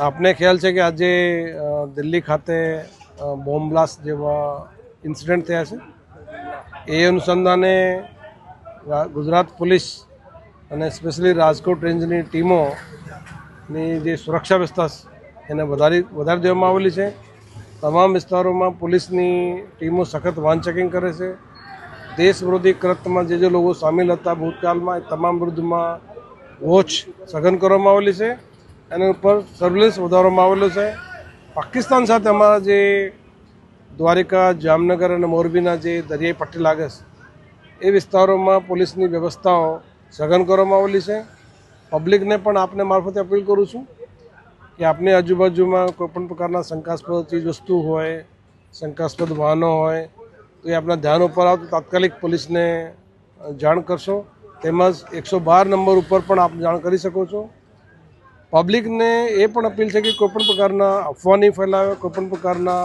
આપને ખ્યાલ છે કે આજે દિલ્હી ખાતે બોમ્બ બ્લાસ્ટ જેવા ઇન્સિડન્ટ થયા છે? એ અનુસંધાને ગુજરાત પોલીસ અને સ્પેશિયલી રાજકોટ રેન્જની ટીમોની જે સુરક્ષા વ્યવસ્થા એને વધારી વધારી દેવામાં આવેલી છે. તમામ વિસ્તારોમાં પોલીસની ટીમો સખત વાન ચેકિંગ કરે છે. દેશ વિરોધી કૃત્યમાં જે જે લોકો સામેલ હતા ભૂતકાળમાં, એ તમામ વિરુદ્ધમાં વોચ સઘન કરવામાં આવેલી છે. એના ઉપર સર્વેલન્સ વધારવામાં આવેલો છે. પાકિસ્તાન સાથે અમારા જે દ્વારિકા, જામનગર અને મોરબીના જે દરિયાઈ પટ્ટી લાગે છે, એ વિસ્તારોમાં પોલીસની વ્યવસ્થાઓ સઘન કરવામાં આવેલી છે. પબ્લિકને પણ આપને મારફતે અપીલ કરું છું કે આપની આજુબાજુમાં કોઈપણ પ્રકારના શંકાસ્પદ ચીજ વસ્તુ હોય, શંકાસ્પદ વાહનો હોય, તો એ આપણા ધ્યાન ઉપર આવે, તો તાત્કાલિક પોલીસને જાણ કરશો. તેમજ એકસો બાર નંબર ઉપર પણ આપ જાણ કરી શકો છો. પબ્લિકને એ પણ અપીલ છે કે કોઈપણ પ્રકારના અફવા નહીં ફેલાવે, કોઈપણ પ્રકારના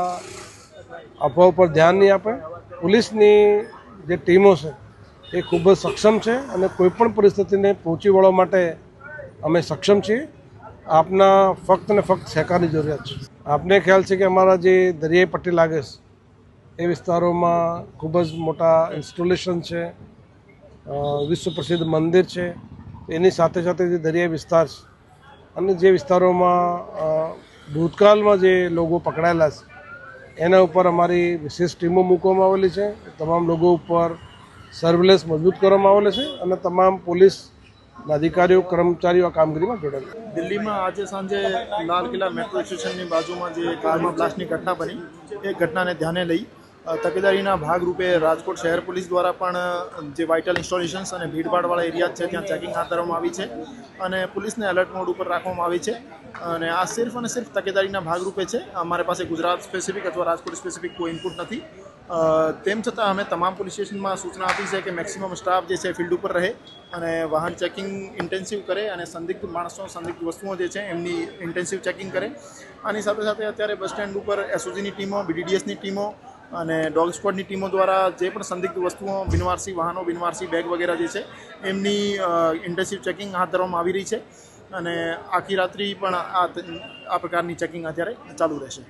અફવા ઉપર ધ્યાન નહીં આપે. પોલીસની જે ટીમો છે એ ખૂબ જ સક્ષમ છે અને કોઈપણ પરિસ્થિતિને પહોંચી વળવા માટે અમે સક્ષમ છીએ. આપના ફક્ત ને ફક્ત સહકારની જરૂરિયાત છે. આપને ખ્યાલ છે કે અમારા જે દરિયાઈ પટ્ટી લાગે છે, એ વિસ્તારોમાં ખૂબ જ મોટા ઇન્સ્ટોલેશન છે વિશ્વ પ્રસિદ્ધ મંદિર છે. એની સાથે સાથે જે દરિયાઈ વિસ્તાર છે અને જે વિસ્તારોમાં ભૂતકાળમાં જે લોકો પકડાયેલા છે, એના ઉપર અમારી વિશેષ ટીમો મૂકવામાં આવેલી છે તમામ લોકો ઉપર સર્વેલન્સ મજબૂત કરવામાં આવેલો છે અને તમામ પોલીસ અધિકારીઓ, કર્મચારીઓ આ કામગીરીમાં જોડાયેલા. દિલ્હીમાં આજે સાંજે લાલ કિલ્લા મેટ્રો સ્ટેશનની બાજુમાં જે કારમાં બ્લાસ્ટની ઘટના બની, એ ઘટનાને ધ્યાને લઈ તકેદારીના ભાગરૂપે રાજકોટ શહેર પોલીસ દ્વારા પણ જે વાઇટલ ઇન્સ્ટોલેશન્સ અને ભીડભાડવાળા એરિયા છે, ત્યાં ચેકિંગ હાથ ધરવામાં આવી છે અને પોલીસને એલર્ટ મોડ ઉપર રાખવામાં આવી છે. અને આ સિર્ફ અને સિર્ફ તકેદારીના ભાગરૂપે છે. અમારી પાસે ગુજરાત સ્પેસિફિક અથવા રાજકોટ સ્પેસિફિક કોઈ ઇનપુટ નથી. તેમ છતાં અમે તમામ પોલીસ સ્ટેશનમાં સૂચના આપી છે કે મેક્સિમમ સ્ટાફ જે છે ફિલ્ડ ઉપર રહે અને વાહન ચેકિંગ ઇન્ટેન્સિવ કરે અને સંદિગ્ધ માણસો, સંદિગ્ધ વસ્તુઓ જે છે, એમની ઇન્ટેન્સિવ ચેકિંગ કરે. આની સાથે સાથે અત્યારે બસ સ્ટેન્ડ ઉપર એસઓજીની ટીમો બીડીડીએસની ટીમો અને ડોગ સ્ક્વોડની ટીમો દ્વારા જે પણ સંદિગ્ધ વસ્તુઓ, બિનવારસી વાહનો, બિનવારસી બેગ વગેરે જે છે, એમની ઇન્ટેન્સિવ ચેકિંગ હાથ ધરવામાં આવી રહી છે. અને આખી રાત્રિ પણ આ આ પ્રકારની ચેકિંગ અત્યારે ચાલુ રહેશે.